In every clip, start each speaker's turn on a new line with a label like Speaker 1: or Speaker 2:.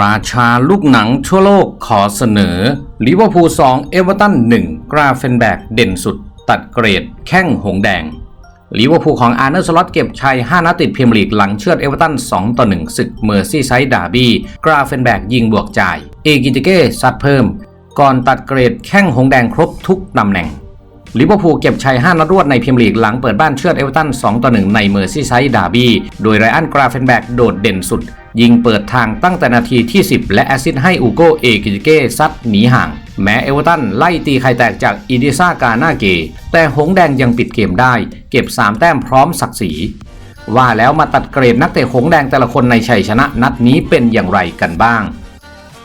Speaker 1: ราชาลูกหนังทั่วโลกขอเสนอลิเวอร์พูล2เอเวอร์ตัน1กราเฟนแบกเด่นสุด ตัดเกรด แข้งหงแดงลิเวอร์พูลของอาร์เนอร์สล็อตเก็บชัย 5 นัดติดพรีเมียร์ลีกหลังเชือดเอเวอร์ตัน 2 ต่อ 1 ศึกเมอร์ซี่ไซด์ดาร์บี้กราเฟนแบกยิงบวกจ่าย เอกิติเก้ซัดเพิ่ม ก่อนตัดเกรดแข้งหงแดงครบทุกตำแหน่งลิเวอร์พูลเก็บชัย 5 นัดรวดในพรีเมียร์ลีกหลังเปิดบ้านเชือดเอเวอร์ตัน 2 ต่อ 1 ในเมอร์ซี่ไซด์ดาร์บี้โดยไรอันกราเฟนแบกโดดเด่นสุด ยิงเปิดทางตั้งแต่นาทีที่ 10 และแอซิสต์ให้อูโกเอกิจเก้ซัดหนีห่าง แม้เอเวอร์ตันไล่ตีไข่แตกจากอีดิซากาหน้าเก แต่หงแดงยังปิดเกมได้ เก็บ 3 แต้มพร้อมศักดิ์ศรีว่าแล้วมาตัดเกรดนักเตะหงแดงแต่ละคนในชัยชนะนัดนี้เป็นอย่างไรกันบ้าง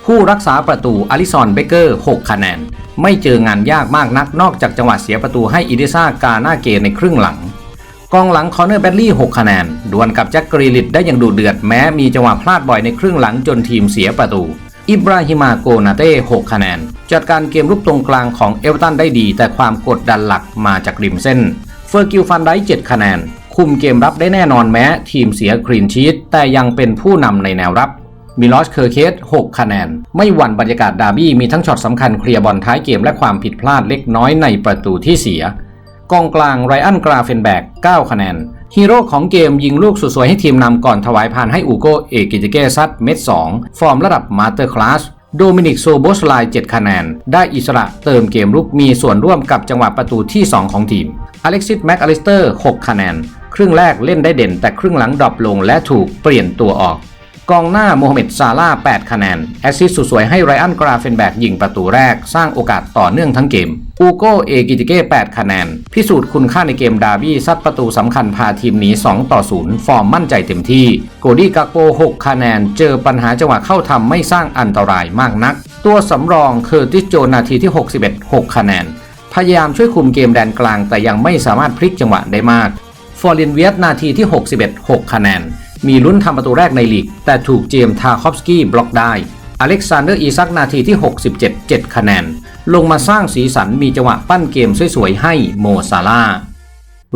Speaker 1: ผู้รักษาประตูอลิซอนเบเกอร์ 6 คะแนน ไม่เจองานยากมากนักนอกจากจังหวะเสียประตูให้อิดิซากาหน้าเกในครึ่งหลัง กองหลังคอนเนอร์แบดลี่6คะแนนดวลกับแจ็คกรีลิตได้อย่างดูเดือดแม้มีจังหวะพลาดบ่อยในครึ่งหลังจนทีมเสียประตู อิบราฮิมาโกนาเต้ 6 คะแนน จัดการเกมลุกตรงกลางของเอเวอร์ตันได้ดี แต่ความกดดันหลักมาจากริมเส้น เฟอร์กิลฟันได้7คะแนน คุมเกมรับได้แน่นอนแม้ ทีมเสียครีนชีตแต่ยังเป็นผู้นำในแนวรับมิลอสเคอร์เคส 6 คะแนน ไม่หวั่นบรรยากาศดาร์บี้มีทั้งช็อตสำคัญเคลียร์บอลท้ายเกมและความผิดพลาดเล็กน้อยในประตูที่เสีย กองกลางไรอันกราเฟนแบก 9 คะแนน ฮีโร่ของเกมยิงลูกสุดสวยให้ทีมนำก่อนถวายผ่านให้อูโกเอกิจิเกซัดเม็ด 2 ฟอร์มระดับมาสเตอร์คลาสโดมินิกโซโบสไล7คะแนน ได้อิสระเติมเกมลุกมีส่วนร่วมกับจังหวะประตูที่ 2 ของทีม อเล็กซิสแม็กอลิสเตอร์ 6 คะแนน ครึ่งแรกเล่นได้เด่นแต่ครึ่งหลังดรอปลงและถูกเปลี่ยนตัวออก กองหน้าโมฮัมเหม็ดซาร่า8คะแนน แอสซิสต์สุดสวยให้ไรอันกราเฟนแบกยิงประตูแรก สร้างโอกาสต่อเนื่องทั้งเกม อูโกเอกิติเก้8คะแนน พิสูจน์คุณค่าในเกมดาร์บี้ซัดประตูสำคัญพาทีมหนี2ต่อ0ฟอร์มมั่นใจเต็มที่ โกดี้กักโป6คะแนน เจอปัญหาจังหวะเข้าทำไม่สร้างอันตรายมากนัก ตัวสำรองเคอร์ติสโจนาทีที่ 61 6 คะแนน พยายามช่วยคุมเกมแดนกลางแต่ยังไม่สามารถพลิกจังหวะได้มาก ฟอร์เรนเวียตนาทีที่ 61 6 คะแนน มีลุ้นทำประตูแรกในลีก แต่ถูกเจมส์ทาคอฟสกี้บล็อกได้ อเล็กซานเดอร์อีซักนาทีที่ 67 7 คะแนน ลงมาสร้างสีสันมีจังหวะปั้นเกมสวยๆให้โมซาลาห์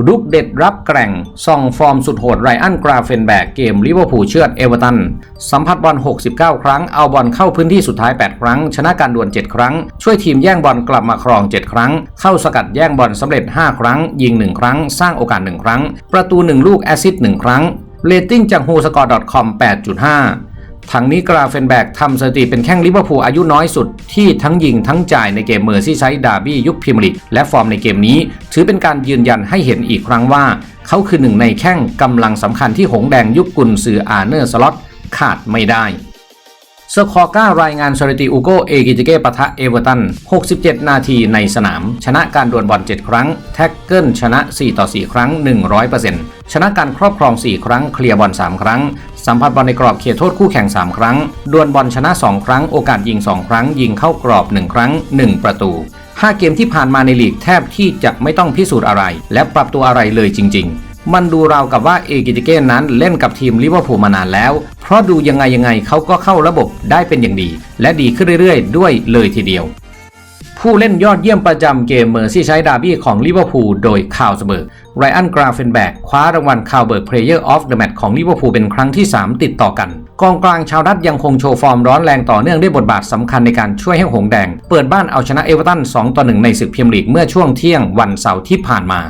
Speaker 1: รุกเด็ดรับแกร่งส่องฟอร์มสุดโหดไรอันกราเฟนแบกเกมลิเวอร์พูลเชือดเอเวอร์ตัน สัมผัสบอล 69 ครั้ง เอาบอลเข้าพื้นที่สุดท้าย 8 ครั้ง ชนะการดวล 7 ครั้ง ช่วยทีมแย่งบอลกลับมาครอง 7 ครั้ง เข้าสกัดแย่งบอลสำเร็จ 5 ครั้ง ยิง 1 ครั้ง สร้างโอกาส 1 ครั้ง ประตู 1 ลูกแอซิสต์1ครั้ง เรตติ้งจาก w h o s c o r e c o m 8.5 ทั้งนี้กราเฟนแบกทำสถิติเป็นแข้งลิเวอร์พูลอายุน้อยสุด ที่ทั้งยิงทั้งจ่ายในเกมเมอร์ซี่ไซด์ดาร์บี้ยุคพรีเมียร์ลีกและฟอร์มในเกมนี้ ถือเป็นการยืนยันให้เห็นอีกครั้งว่า เขาคือหนึ่งในแข้งกำลังสำคัญที่หงแดงยุคกุนซืออาร์เนอร์สล็อตขาดไม่ได้สคอร์คอก้ารายงานสถิติอูโกเอกิจิเก้ปะทะเอเวอร์ตัน 67 นาทีในสนาม ชนะการดวลบอล 7 ครั้ง แท็กเกิลชนะ 4 ต่อ 4 ครั้ง 100% ชนะการครอบครอง 4 ครั้ง เคลียร์บอล 3 ครั้ง สัมผัสบอลในกรอบเขตโทษคู่แข่ง 3 ครั้ง ดวลบอลชนะ 2 ครั้ง โอกาสยิง 2 ครั้ง ยิงเข้ากรอบ 1 ครั้ง 1 ประตู 5 เกมที่ผ่านมาในลีกแทบที่จะไม่ต้องพิสูจน์อะไร และปรับตัวอะไรเลยจริง ๆมันดูราวกับว่าเอกิติเก้นั้นเล่นกับทีมลิเวอร์พูลมานานแล้ว เพราะดูยังไงยังไงเขาก็เข้าระบบได้เป็นอย่างดี และดีขึ้นเรื่อยๆ ด้วยเลยทีเดียว ผู้เล่นยอดเยี่ยมประจำเกมเมอร์ซี่ใช้ดาร์บี้ของลิเวอร์พูลโดยคาวสเบิร์กไรอันกราเฟนแบกคว้ารางวัลคาวเบิร์กเพลเยอร์ออฟเดอะแมตช์ของลิเวอร์พูลเป็นครั้งที่ 3 ติดต่อกัน กองกลางชาวดัตยังคงโชว์ฟอร์มร้อนแรงต่อเนื่องด้วยบทบาทสำคัญในการช่วยให้หงแดง เปิดบ้านเอาชนะเอเวอร์ตัน 2 ต่อ 1 ในศึกพรีเมียร์ลีกเมื่อช่วงเที่ยงวันเสาร์ที่ผ่านมา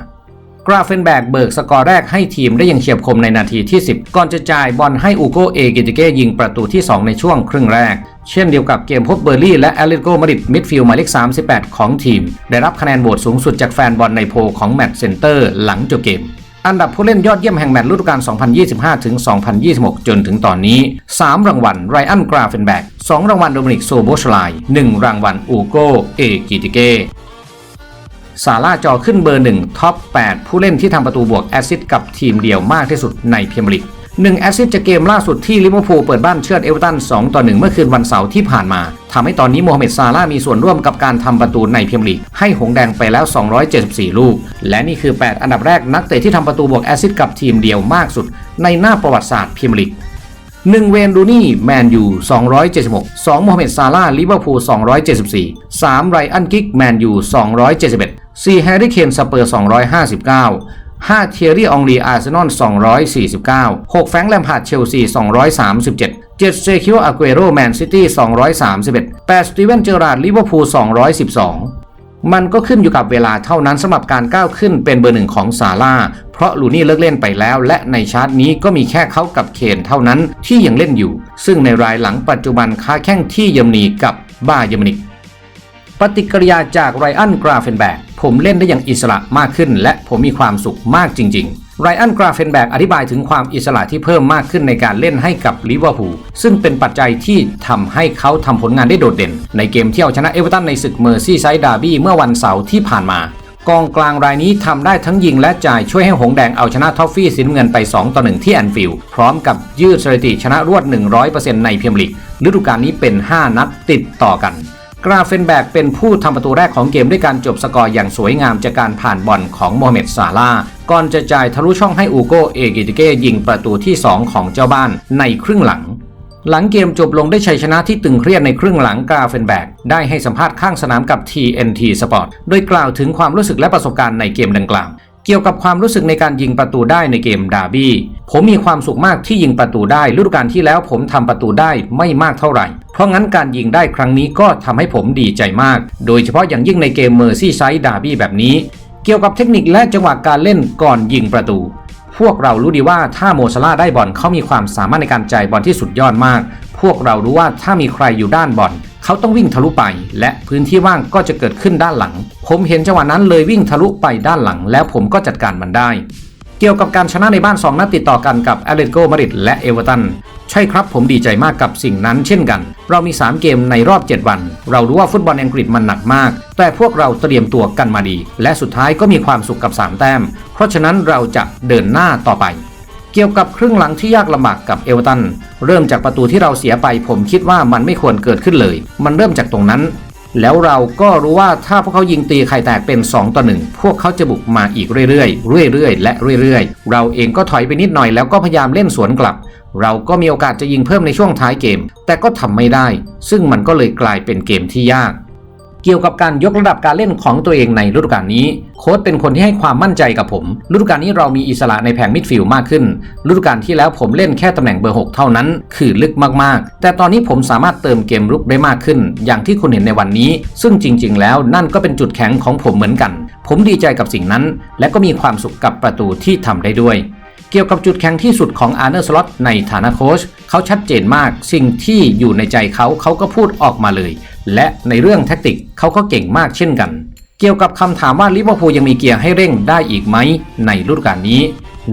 Speaker 1: กราเฟนแบกเบิกสกอร์แรกให้ทีมได้อย่างเฉียบคมในนาทีที่ 10 ก่อนจะจ่ายบอลให้อูโกเอกิติเกยิงประตูที่ 2 ในช่วงครึ่งแรก เช่นเดียวกับเกมพบเบอร์ลี่และแอตเลติโกมาดริดมิดฟิลด์หมายเลข 38 ของทีม ได้รับคะแนนโหวตสูงสุดจากแฟนบอลในโพลของแมตช์เซนเตอร์หลังจบเกมอันดับผู้เล่นยอดเยี่ยมแห่งแมตช์ฤดูกาล 2025 ถึง 2026 จนถึงตอนนี้ 3 รางวัลไรอันกราเฟนแบก 2 รางวัลโดมินิกโซโบชไล1 รางวัลอูโกเอกิติเก ซาร่าจอขึ้นเบอร์ 1 ท็อป 8 ผู้เล่นที่ทำประตูบวกแอซิสกับทีมเดียวมากที่สุดในพรีเมียร์ลีก1แอซิสจากเกมล่าสุดที่ลิเวอร์พูลเปิดบ้านเชือดเอเวอร์ตัน 2 ต่อ 1 เมื่อคืนวันเสาร์ที่ผ่านมาทำให้ตอนนี้โมฮัมเหม็ดซาร่ามีส่วนร่วมกับการทำประตูในพรีเมียร์ลีกให้หงแดงไปแล้ว 274 ลูก และนี่คือ 8 อันดับแรกนักเตะที่ทำประตูบวกแอซิสกับทีมเดียวมากสุด ในหน้าประวัติศาสตร์พรีเมียร์ลีก1เวนดูนี่แมนยู276 2โมฮัมเหม็ดซาร่าลิเวอร์พูล274 3ไรอันกิกแมนยู271 4แฮร์รี่เคนสเปอร์ 259 5เทียรี่อองรีอาร์เซนอล249 6 แฟรงค์แลมพาร์ดเชลซี 237 7เซคิโออาเกโรแมนซิตี้ 231 8สตีเวนเจอราร์ดลิเวอร์พูล 212 มันก็ขึ้นอยู่กับเวลาเท่านั้นสำหรับการก้าวขึ้นเป็นเบอร์หนึ่งของซาร่า เพราะลูนี่เลิกเล่นไปแล้ว และในชาร์ตนี้ก็มีแค่เขากับเคนเท่านั้นที่ยังเล่นอยู่ ซึ่งในรายหลังปัจจุบันค้าแข่งที่เยอรมนีกับบาเยอรมนิก ฏิกิริยาจากไรอันกราเฟนแบกผมเล่นได้อย่างอิสระมากขึ้น และผมมีความสุขมากจริง ๆไรอันกราเฟนแบกอธิบายถึงความอิสระที่เพิ่มมากขึ้นในการเล่นให้กับลิเวอร์พูลซึ่งเป็นปัจจัยที่ทำให้เขาทำผลงานได้โดดเด่น ในเกมที่เอาชนะเอเวอร์ตันในศึกเมอร์ซี่ไซด์ดาร์บี้เมื่อวันเสาร์ที่ผ่านมา กองกลางรายนี้ทำได้ทั้งยิงและจ่ายช่วยให้หงแดงเอาชนะทอฟฟี่สีน้ำเงินไป 2 ต่อ 1 ที่แอนฟิลด์พร้อมกับยืดสถิติชนะรวด 100%ในพรีเมียร์ลีกฤดูกาลนี้เป็น 5 นัดติดต่อกัน กราเฟนแบกเป็นผู้ทำประตูแรกของเกมด้วยการจบสกอร์อย่างสวยงามจากการผ่านบอลของโมฮัมเหม็ดซาลาก่อนจะจ่ายทะลุช่องให้อูโกเอกิติเก้ยิงประตูที่ 2 ของเจ้าบ้านในครึ่งหลัง หลังเกมจบลงได้ชัยชนะที่ตึงเครียดในครึ่งหลังกราเฟนแบกได้ให้สัมภาษณ์ข้างสนามกับ TNT Sport โดยกล่าวถึงความรู้สึกและประสบการณ์ในเกมดังกล่าว เกี่ยวกับความรู้สึกในการยิงประตูได้ในเกมดาร์บี้ ผมมีความสุขมากที่ยิงประตูได้ฤดูกาลที่แล้วผมทำประตูได้ไม่มากเท่าไหร่ เพราะงั้นการยิงได้ครั้งนี้ก็ทำให้ผมดีใจมาก โดยเฉพาะอย่างยิ่งในเกมเมอร์ซี่ไซด์ดาร์บี้แบบนี้ เกี่ยวกับเทคนิคและจังหวะการเล่นก่อนยิงประตู พวกเรารู้ดีว่าถ้าโมซาลาได้บอลเขามีความสามารถในการจ่ายบอลที่สุดยอดมาก พวกเรารู้ว่าถ้ามีใครอยู่ด้านบอล เขาต้องวิ่งทะลุไป และพื้นที่ว่างก็จะเกิดขึ้นด้านหลัง ผมเห็นจังหวะนั้นเลยวิ่งทะลุไปด้านหลัง แล้วผมก็จัดการมันได้ เกี่ยวกับการชนะในบ้าน 2 นัดติดต่อกันกับแอตเลติโกมาริดและเอเวอร์ตันใช่ครับผมดีใจมากกับสิ่งนั้นเช่นกัน เรามี 3 เกมในรอบ 7 วัน เรารู้ว่าฟุตบอลอังกฤษมันหนักมาก แต่พวกเราเตรียมตัวกันมาดี และสุดท้ายก็มีความสุขกับ 3 แต้ม เพราะฉะนั้นเราจะเดินหน้าต่อไป เกี่ยวกับครึ่งหลังที่ยากลำบากกับเอเวอร์ตัน เริ่มจากประตูที่เราเสียไป ผมคิดว่ามันไม่ควรเกิดขึ้นเลย มันเริ่มจากตรงนั้น แล้วเราก็รู้ว่าถ้าพวกเขายิงตีไข่แตกเป็น 2 ต่อ 1 พวกเขาจะบุกมาอีกเรื่อยๆ เรื่อยๆ และเรื่อยๆ เราเองก็ถอยไปนิดหน่อยแล้วก็พยายามเล่นสวนกลับ เราก็มีโอกาสจะยิงเพิ่มในช่วงท้ายเกม แต่ก็ทำไม่ได้ ซึ่งมันก็เลยกลายเป็นเกมที่ยาก เกี่ยวกับการยกระดับการเล่นของตัวเองในฤดูกาลนี้ โค้ชเป็นคนที่ให้ความมั่นใจกับผม ฤดูกาลนี้เรามีอิสระในแผงมิดฟิลด์มากขึ้น ฤดูกาลที่แล้วผมเล่นแค่ตำแหน่งเบอร์ 6 เท่านั้น คือลึกมากๆ แต่ตอนนี้ผมสามารถเติมเกมรุกได้มากขึ้น อย่างที่คุณเห็นในวันนี้ ซึ่งจริง ๆ แล้วนั่นก็เป็นจุดแข็งของผมเหมือนกัน ผมดีใจกับสิ่งนั้น และก็มีความสุขกับประตูที่ทำได้ด้วยเกี่ยวกับจุดแข็งที่สุดของอาร์เนอร์สล็อตในฐานะโค้ชเขาชัดเจนมาก สิ่งที่อยู่ในใจเขาเขาก็พูดออกมาเลย และในเรื่องแท็กติกเขาก็เก่งมากเช่นกัน เกี่ยวกับคำถามว่าลิเวอร์พูลยังมีเกียร์ให้เร่งได้อีกไหมในฤดูกาลนี้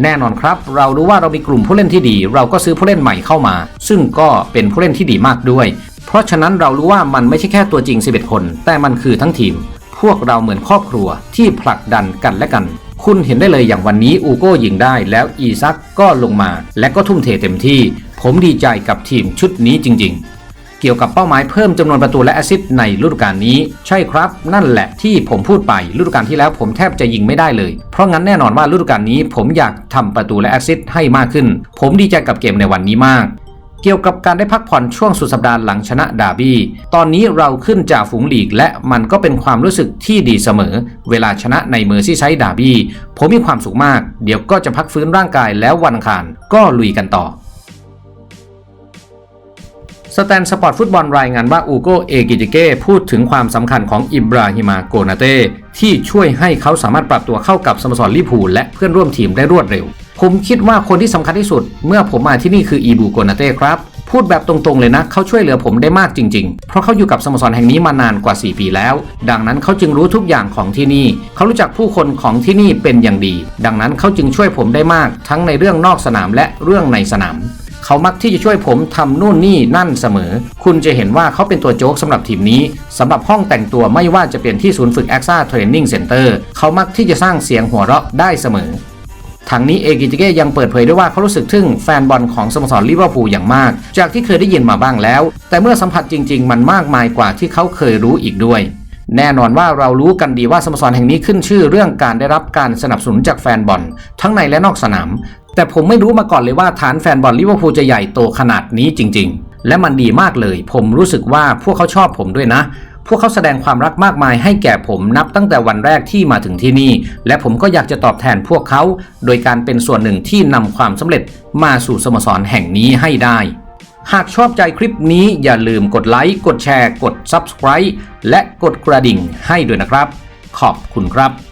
Speaker 1: แน่นอนครับ เรารู้ว่าเรามีกลุ่มผู้เล่นที่ดี เราก็ซื้อผู้เล่นใหม่เข้ามา ซึ่งก็เป็นผู้เล่นที่ดีมากด้วย เพราะฉะนั้นเรารู้ว่ามันไม่ใช่แค่ตัวจริง 11 คน แต่มันคือทั้งทีม พวกเราเหมือนครอบครัวที่ผลักดันกันและกัน คุณเห็นได้เลยอย่างวันนี้อูโก้ยิงได้ แล้วอีซักก็ลงมา และก็ทุ่มเทเต็มที่ ผมดีใจกับทีมชุดนี้จริง ๆ เกี่ยวกับเป้าหมายเพิ่มจำนวนประตูและแอซิสต์ในฤดูกาลนี้ ใช่ครับ นั่นแหละที่ผมพูดไปฤดูกาลที่แล้วผมแทบจะยิงไม่ได้เลย เพราะงั้นแน่นอนว่าฤดูกาลนี้ ผมอยากทำประตูและแอซิสต์ให้มากขึ้น ผมดีใจกับเกมในวันนี้มากเกี่ยวกับการได้พักผ่อนช่วงสุดสัปดาห์หลังชนะดาร์บี้ ตอนนี้เราขึ้นจากฝูงลีกและมันก็เป็นความรู้สึกที่ดีเสมอ เวลาชนะในเมอร์ซี่ไซด์ดาร์บี้ ผมมีความสุขมาก เดี๋ยวก็จะพักฟื้นร่างกายแล้ววันอังคารก็ลุยกันต่อ สแตนสปอร์ตฟุตบอลรายงานว่าอูโกเอกิจิเก้พูดถึงความสำคัญของอิบราฮิมาโกนาเต้ที่ช่วยให้เขาสามารถปรับตัวเข้ากับสโมสรลิพูและเพื่อนร่วมทีมได้รวดเร็ว ผมคิดว่าคนที่สำคัญที่สุด เมื่อผมมาที่นี่คืออีบูโกนาเต้ครับ พูดแบบตรงๆเลยนะ เขาช่วยเหลือผมได้มากจริง ๆ เพราะเขาอยู่กับสโมสรแห่งนี้มานานกว่า 4 ปีแล้ว ดังนั้นเขาจึงรู้ทุกอย่างของที่นี่ เขารู้จักผู้คนของที่นี่เป็นอย่างดี ดังนั้นเขาจึงช่วยผมได้มาก ทั้งในเรื่องนอกสนามและเรื่องในสนาม เขามักที่จะช่วยผมทำนู่นนี่นั่นเสมอ คุณจะเห็นว่าเขาเป็นตัวโจ๊กสำหรับทีมนี้สำหรับห้องแต่งตัวไม่ว่าจะเป็นที่ศูนย์ฝึก a อ a Training Center เขามักที่จะสร้างเสียงหัวเราะได้เสมอทางนี้เอกิจิเก้ยังเปิดเผยด้วยว่าเขารู้สึกทึ่งแฟนบอลของสโมสรลิเวอร์พูลอย่างมาก จากที่เคยได้ยินมาบ้างแล้ว แต่เมื่อสัมผัสจริง ๆ มันมากมายกว่าที่เขาเคยรู้อีกด้วย แน่นอนว่าเรารู้กันดีว่าสโมสรแห่งนี้ขึ้นชื่อเรื่องการได้รับการสนับสนุนจากแฟนบอลทั้งในและนอกสนาม แต่ผมไม่รู้มาก่อนเลยว่าฐานแฟนบอลลิเวอร์พูลจะใหญ่โตขนาดนี้จริง ๆ และมันดีมากเลย ผมรู้สึกว่าพวกเขาชอบผมด้วยนะ พวกเขาแสดงความรักมากมายให้แก่ผมนับตั้งแต่วันแรกที่มาถึงที่นี่ และผมก็อยากจะตอบแทนพวกเขา โดยการเป็นส่วนหนึ่งที่นำความสำเร็จมาสู่สโมสรแห่งนี้ให้ได้ หากชอบใจคลิปนี้อย่าลืมกดไลค์กดแชร์ กด Subscribe และกดกระดิ่งให้ด้วยนะครับ ขอบคุณครับ